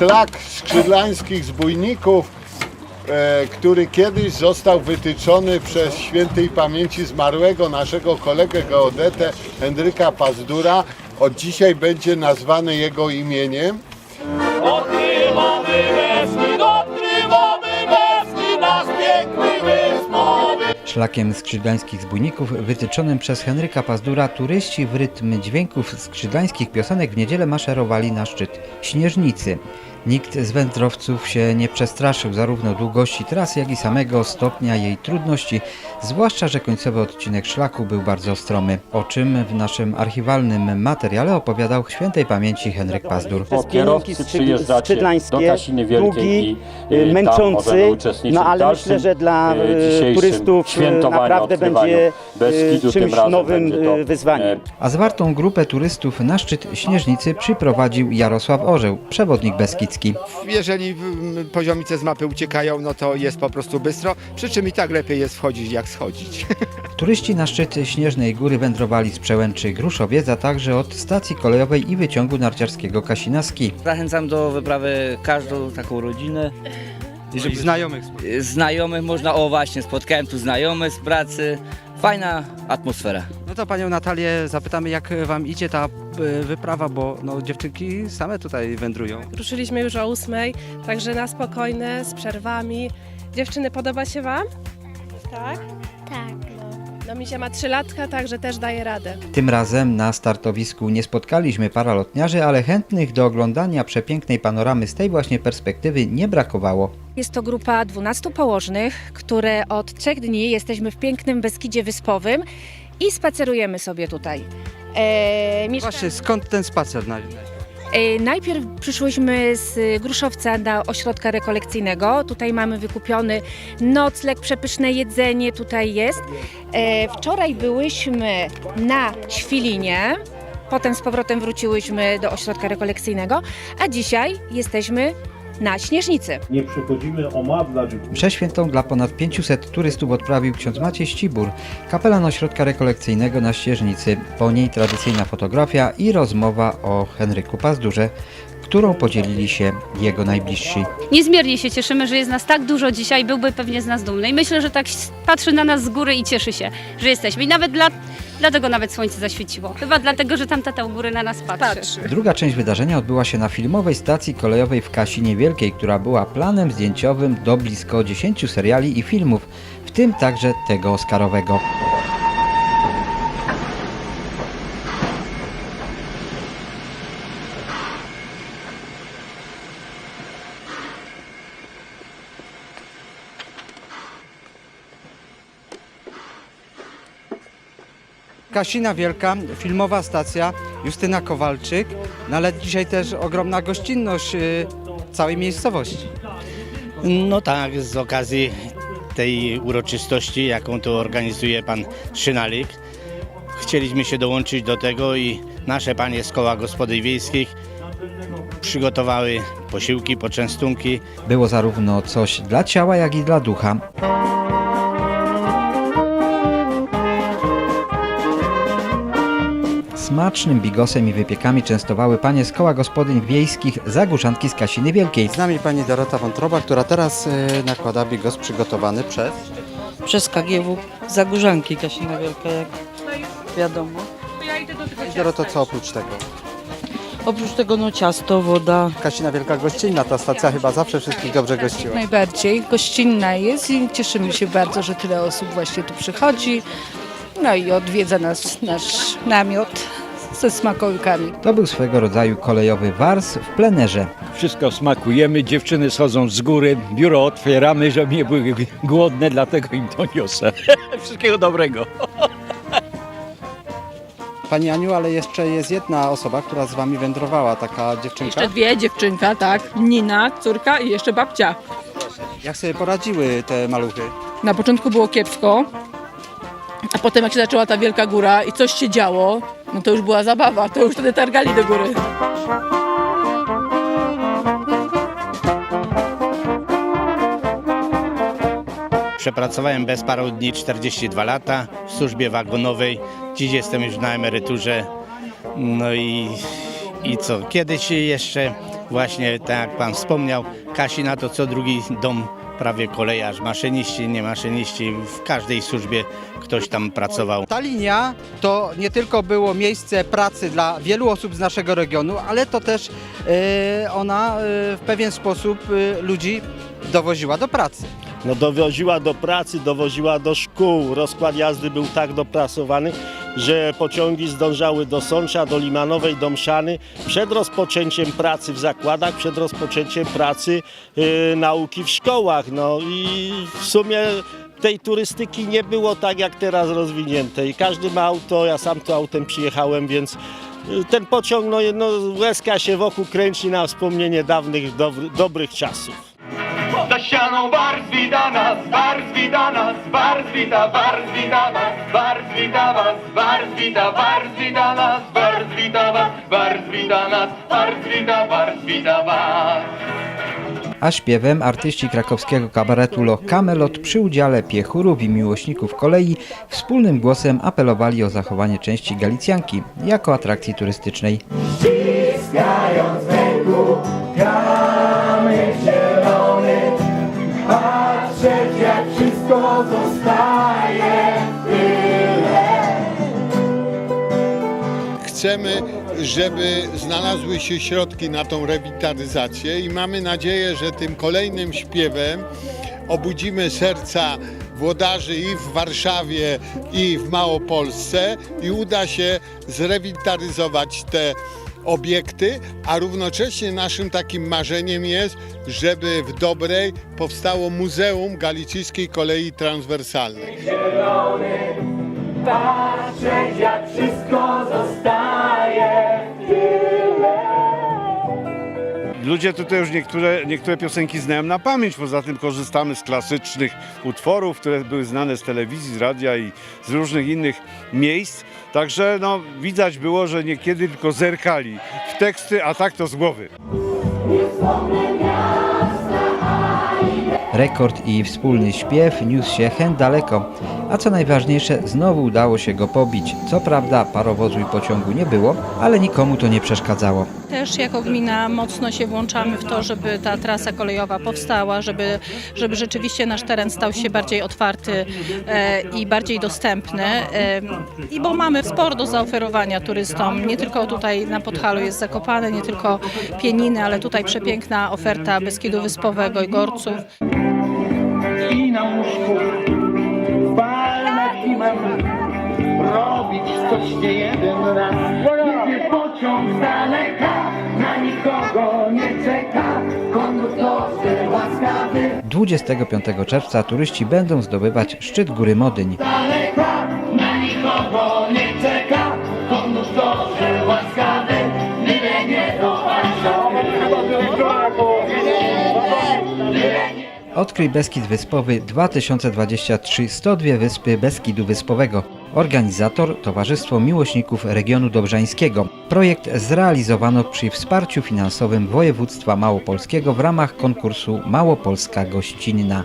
szlak skrzydlańskich zbójników, e, który kiedyś został wytyczony przez świętej pamięci zmarłego naszego kolegę geodetę Henryka Pazdura. Od dzisiaj będzie nazwany jego imieniem. Szlakiem skrzydlańskich zbójników wytyczonym przez Henryka Pazdura turyści w rytm dźwięków skrzydlańskich piosenek w niedzielę maszerowali na szczyt Śnieżnicy. Nikt z wędrowców się nie przestraszył zarówno długości trasy, jak i samego stopnia jej trudności, zwłaszcza, że końcowy odcinek szlaku był bardzo stromy, o czym w naszym archiwalnym materiale opowiadał świętej pamięci Henryk Pazdur. Przez kierowcy przyjeżdżacie skrzydlańskie, do Kasiny Wielkiej długi, i, tam męczący, no ale dalszym, myślę, że dla y, dzisiejszym turystów świętowaniu, naprawdę odkrywaniu będzie Beskidu. Tym czymś razem nowym będzie to, y, wyzwaniem. e, A zwartą grupę turystów na szczyt Śnieżnicy przyprowadził Jarosław Orzeł, przewodnik beskidzki. Jeżeli mm, poziomice z mapy uciekają, no to jest po prostu bystro, przy czym i tak lepiej jest wchodzić jak schodzić. Turyści na szczyt Śnieżnej Góry wędrowali z przełęczy Gruszowiec, a także od stacji kolejowej i wyciągu narciarskiego Kasina Ski. Zachęcam do wyprawy każdą taką rodzinę. Żeby znajomych. Y, Znajomych można, o właśnie, spotkałem tu znajomych z pracy. Fajna atmosfera. No to panią Natalię zapytamy, jak wam idzie ta e, wyprawa, bo no, dziewczynki same tutaj wędrują. Ruszyliśmy już o ósmej, także na spokojne, z przerwami. Dziewczyny, podoba się Wam? Tak? Tak. No mi się ma trzylatka, także też daje radę. Tym razem na startowisku nie spotkaliśmy paralotniarzy, ale chętnych do oglądania przepięknej panoramy z tej właśnie perspektywy nie brakowało. Jest to grupa 12 położnych, które od trzech dni jesteśmy w pięknym Beskidzie Wyspowym i spacerujemy sobie tutaj. E, mieszka- Właśnie, skąd ten spacer? Na... e, najpierw przyszłyśmy z Gruszowca do ośrodka rekolekcyjnego. Tutaj mamy wykupiony nocleg, przepyszne jedzenie tutaj jest. E, wczoraj byłyśmy na Ćwilinie. Potem z powrotem wróciłyśmy do ośrodka rekolekcyjnego, a dzisiaj jesteśmy na Śnieżnicy. Nie przychodzimy omadlać Mszę świętą dla ponad 500 turystów odprawił ksiądz Maciej Ścibur, kapelan ośrodka rekolekcyjnego na Ścieżnicy. Po niej tradycyjna fotografia i rozmowa o Henryku Pazdurze, którą podzielili się jego najbliżsi. Niezmiernie się cieszymy, że jest nas tak dużo dzisiaj, byłby pewnie z nas dumny. I myślę, że tak patrzy na nas z góry i cieszy się, że jesteśmy. I nawet dla, dlatego nawet słońce zaświeciło. Chyba dlatego, że tam tata u góry na nas patrzy. Druga część wydarzenia odbyła się na filmowej stacji kolejowej w Kasinie Wielkiej, która była planem zdjęciowym do blisko 10 seriali i filmów, w tym także tego Oscarowego. Kasina Wielka, filmowa stacja, Justyna Kowalczyk, no ale dzisiaj też ogromna gościnność e, całej miejscowości. No tak, z okazji tej uroczystości, jaką tu organizuje pan Szynalik, chcieliśmy się dołączyć do tego i nasze panie z koła gospodyń wiejskich przygotowały posiłki, poczęstunki. Było zarówno coś dla ciała, jak i dla ducha. Smacznym bigosem i wypiekami częstowały panie z koła gospodyń wiejskich Zagórzanki z Kasiny Wielkiej. Z nami pani Dorota Wątroba, która teraz e, nakłada bigos przygotowany przez... Przez KGW Zagórzanki Kasina Wielka, jak wiadomo. I Doroto, co oprócz tego? Oprócz tego no ciasto, woda. Kasina Wielka gościnna, ta stacja chyba zawsze wszystkich dobrze gościła. Najbardziej gościnna jest i cieszymy się bardzo, że tyle osób właśnie tu przychodzi. No i odwiedza nas nasz namiot ze smakołykami. To był swego rodzaju kolejowy wars w plenerze. Wszystko smakujemy, dziewczyny schodzą z góry, biuro otwieramy, żeby nie były głodne, dlatego im to niosę. Wszystkiego dobrego. Pani Aniu, ale jeszcze jest jedna osoba, która z wami wędrowała, taka dziewczynka. dwie dziewczynka, tak. Nina, córka i jeszcze babcia. Jak sobie poradziły te maluchy? Na początku było kiepsko, a potem jak się zaczęła ta wielka góra i coś się działo, no to już była zabawa, to już wtedy targali do góry. Przepracowałem bez paru dni 42 lata w służbie wagonowej. Dziś jestem już na emeryturze. No i, i co? Kiedyś jeszcze właśnie tak jak pan wspomniał, Kasina to co drugi dom prawie kolejarz, maszyniści, nie maszyniści, w każdej służbie ktoś tam pracował. Ta linia to nie tylko było miejsce pracy dla wielu osób z naszego regionu, ale to też e, ona e, w pewien sposób e, ludzi dowoziła do pracy. No dowoziła do pracy, dowoziła do szkół. Rozkład jazdy był tak dopracowany, że pociągi zdążały do Sącza, do Limanowej, do Mszany przed rozpoczęciem pracy w zakładach, przed rozpoczęciem pracy y, nauki w szkołach. No i w sumie tej turystyki nie było tak jak teraz rozwiniętej. Każdy ma auto, ja sam tu autem przyjechałem, więc y, ten pociąg, no, no łezka się wokół kręci na wspomnienie dawnych, dobry, dobrych czasów. Za ścianą bardzo wita nas, bardzo wita nas, bardzo wita, was, bardzo wita was, bardzo wita, nas, bardzo wita was, wita nas, bardzo wita, was. A śpiewem artyści krakowskiego kabaretu Loch Camelot przy udziale piechurów i miłośników kolei wspólnym głosem apelowali o zachowanie części Galicjanki jako atrakcji turystycznej. Ściskając węglu, wszystko zostaje Chcemy, żeby znalazły się środki na tą rewitalizację i mamy nadzieję, że tym kolejnym śpiewem obudzimy serca włodarzy i w Warszawie, i w Małopolsce i uda się zrewitalizować te obiekty, a równocześnie naszym takim marzeniem jest, żeby w Dobrej powstało Muzeum Galicyjskiej Kolei Transwersalnej. zielony, patrzeć jak wszystko Ludzie tutaj już niektóre, niektóre piosenki znają na pamięć, poza tym korzystamy z klasycznych utworów, które były znane z telewizji, z radia i z różnych innych miejsc. Także no, widać było, że niekiedy tylko zerkali w teksty, a tak to z głowy. Rekord i wspólny śpiew niósł się hen daleko, a co najważniejsze, znowu udało się go pobić. Co prawda parowozu i pociągu nie było, ale nikomu to nie przeszkadzało. Też jako gmina mocno się włączamy w to, żeby ta trasa kolejowa powstała, żeby, żeby rzeczywiście nasz teren stał się bardziej otwarty e, i bardziej dostępny. E, I bo mamy sporo do zaoferowania turystom. Nie tylko tutaj na Podhalu jest Zakopane, nie tylko Pieniny, ale tutaj przepiękna oferta Beskidu Wyspowego i Gorców. I na łóżku, mam robić coś nie jeden raz. Jedzie pociąg z daleka, na nikogo nie czeka, konduktorzy łaskawy. 25 czerwca turyści będą zdobywać szczyt góry Modyń. daleka, na nikogo nie czeka, konduktorzy łaskawy, byle nie do Odkryj Beskid Wyspowy 2023 102 wyspy Beskidu Wyspowego. Organizator Towarzystwo Miłośników Regionu Dobrzańskiego. Projekt zrealizowano przy wsparciu finansowym województwa małopolskiego w ramach konkursu Małopolska Gościnna.